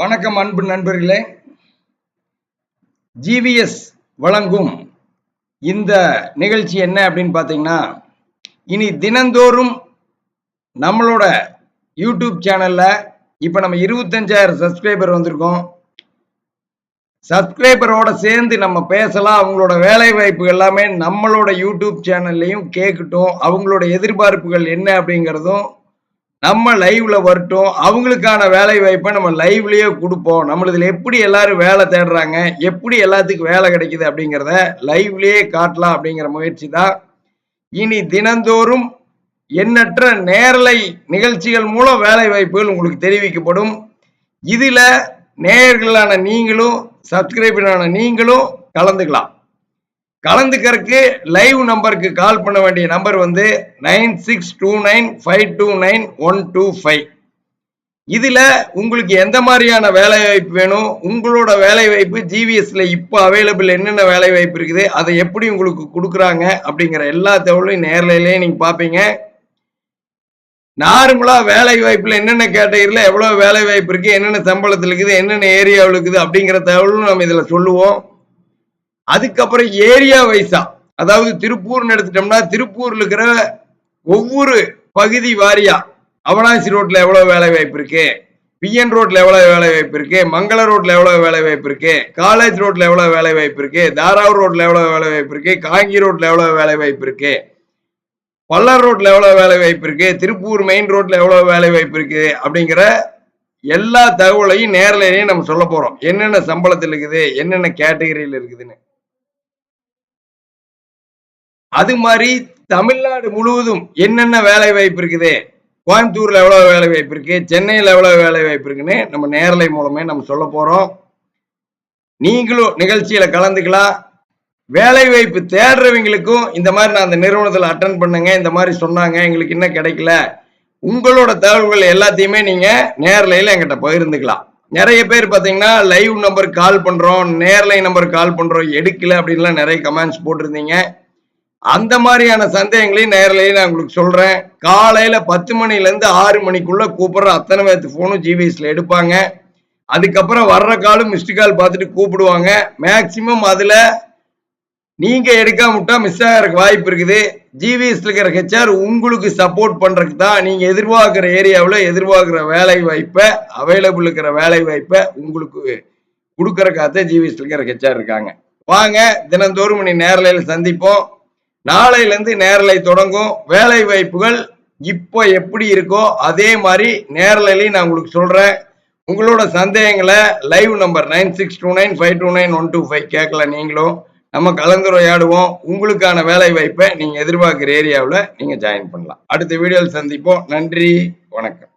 வணக்கம் அன்பு நண்பர்களே. ஜிவிஎஸ் வழங்கும் இந்த நிகழ்ச்சி என்ன அப்படின்னு பார்த்தீங்கன்னா இனி தினந்தோறும் நம்மளோட யூடியூப் சேனல்ல இப்போ நம்ம இருபத்தஞ்சாயிரம் சப்ஸ்கிரைபர் வந்திருக்கோம். சப்ஸ்கிரைபரோட சேர்ந்து நம்ம பேசலாம். அவங்களோட வேலை வாய்ப்பு எல்லாமே நம்மளோட யூடியூப் சேனல்லையும் கேட்கட்டும். அவங்களோட எதிர்பார்ப்புகள் என்ன அப்படிங்கிறதும் நம்ம லைவ்ல வரட்டும். அவங்களுக்கான வேலை வாய்ப்பை நம்ம லைவ்லயே கொடுப்போம். நம்மளதுல எப்படி எல்லாரும் வேலை தேடுறாங்க? எப்படி எல்லாத்துக்கும் வேலை கிடைக்குது அப்படிங்கிறத லைவ்லயே காட்டலாம் அப்படிங்கிற முயற்சி தான். இனி தினந்தோறும் எண்ணற்ற நேரலை நிகழ்ச்சிகள் மூலம் வேலை வாய்ப்புகள் உங்களுக்கு தெரிவிக்கப்படும். இதுல நேயர்களான நீங்களும் சப்ஸ்கிரைபரான நீங்களும் கலந்துக்கலாம். கலந்துக்கிறதுக்கு லைவ் நம்பருக்கு கால் பண்ண வேண்டிய நம்பர் வந்து nine six two nine five two nine one two five இதில் உங்களுக்கு எந்த மாதிரியான வேலை வாய்ப்பு வேணும்? உங்களோட வேலை வாய்ப்பு ஜிவிஎஸ்ல இப்போ அவைலபிள் என்னென்ன வேலை வாய்ப்பு இருக்குது? அதை எப்படி உங்களுக்கு கொடுக்குறாங்க? அப்படிங்கிற எல்லா தகவலும் நேரலையிலேயே நீங்க பார்ப்பீங்க. நார்மலாக வேலை வாய்ப்பில் என்னென்ன கேட்டகரியில் எவ்வளோ வேலை வாய்ப்பு இருக்குது என்னென்ன சம்பளத்தில் இருக்குது? என்னென்ன ஏரியாவில் இருக்குது? அப்படிங்கிற தகவலும் நம்ம இதில் சொல்லுவோம். அதுக்கப்புறம் ஏரியா வைஸா. அதாவது திருப்பூர்னு எடுத்துட்டோம்னா திருப்பூர்ல இருக்கிற ஒவ்வொரு பகுதி வாரியா அவனாசி ரோட்ல எவ்வளவு வேலை வாய்ப்பு இருக்கு? பிஎன் ரோட்ல எவ்வளவு வேலை வாய்ப்பு இருக்கு? மங்கள ரோட்ல எவ்வளவு வேலை வாய்ப்பு இருக்கு? காலேஜ் ரோட்ல எவ்வளவு வேலை வாய்ப்பு இருக்கு? தாராவூர் ரோட்ல எவ்வளவு வேலை வாய்ப்பு இருக்கு? காங்கி ரோட்ல எவ்வளவு வேலை வாய்ப்பு இருக்கு? பல்லர் ரோட்ல எவ்வளவு வேலை வாய்ப்பு இருக்கு? திருப்பூர் மெயின் ரோட்ல எவ்வளவு வேலை வாய்ப்பு இருக்கு? அப்படிங்கிற எல்லா தகவலையும் நேரிலேயே நம்ம சொல்ல போறோம். என்னென்ன சம்பளத்தில் இருக்குது? என்னென்ன கேட்டகரியில் இருக்குதுன்னு. அது மாதிரி தமிழ்நாடு முழுவதும் என்னென்ன வேலை வாய்ப்பு இருக்குது? கோயம்புத்தூர்ல எவ்வளவு வேலை வாய்ப்பு இருக்கு? சென்னையில் எவ்வளவு வேலை வாய்ப்பு இருக்குன்னு நம்ம நேரலை மூலமே நம்ம சொல்ல போறோம். நீங்களும் நிகழ்ச்சியில கலந்துக்கலாம். வேலை வாய்ப்பு தேடுறவங்களுக்கும் இந்த மாதிரி நான் அந்த நிறுவனத்தில் அட்டன் பண்ணுங்க இந்த மாதிரி சொன்னாங்க எங்களுக்கு இன்னும் கிடைக்கல. உங்களோட தகவல்கள் எல்லாத்தையுமே நீங்க நேரலையில் எங்கிட்ட பகிர்ந்துக்கலாம். நிறைய பேர் பார்த்தீங்கன்னா லைவ் நம்பர் கால் பண்றோம் நேர்லை நம்பர் கால் பண்றோம் எடுக்கல அப்படின்லாம் நிறைய கமெண்ட்ஸ் போட்டிருந்தீங்க. அந்த மாதிரியான சந்தேகங்களையும் நேரிலேயே நான் உங்களுக்கு சொல்றேன். காலையில பத்து மணில இருந்து ஆறு மணிக்குள்ள கூப்பிடுற அத்தனை பேர்த்து போனும் ஜிபிஎஸ்ல எடுப்பாங்க. அதுக்கப்புறம் வர்ற காலும் மிஸ்டு கால் பார்த்துட்டு கூப்பிடுவாங்க. மேக்சிமம் அதுல நீங்க எடுக்காம விட்டா மிஸ் ஆகிறதுக்கு வாய்ப்பு இருக்குது. ஜிவிஎஸ்ல இருக்கிற ஹெச்ஆர் உங்களுக்கு சப்போர்ட் பண்றதுக்கு தான் நீங்க எதிர்பார்க்கிற ஏரியாவில் எதிர்பார்க்கிற வேலை வாய்ப்பை அவைலபிள் இருக்கிற வேலை வாய்ப்பை உங்களுக்கு கொடுக்கறக்காக ஜிவிஎஸ்ல இருக்கிற ஹெச்ஆர் இருக்காங்க. வாங்க தினந்தோறும் நீ நேரலையில் சந்திப்போம். நாளையிலேருந்து நேரலை தொடங்கும் வேலை வாய்ப்புகள் இப்போ எப்படி இருக்கோ அதே மாதிரி நேரலையும் நான் உங்களுக்கு சொல்கிறேன் உங்களோட சந்தேகங்களை live number nine six two nine five two nine one two five கேட்கல நீங்களும். நம்ம கலந்துரையாடுவோம். உங்களுக்கான வேலை வாய்ப்பை நீங்கள் எதிர்பார்க்குற ஏரியாவில் நீங்கள் ஜாயின் பண்ணலாம். அடுத்த வீடியோவில் சந்திப்போம். நன்றி. வணக்கம்.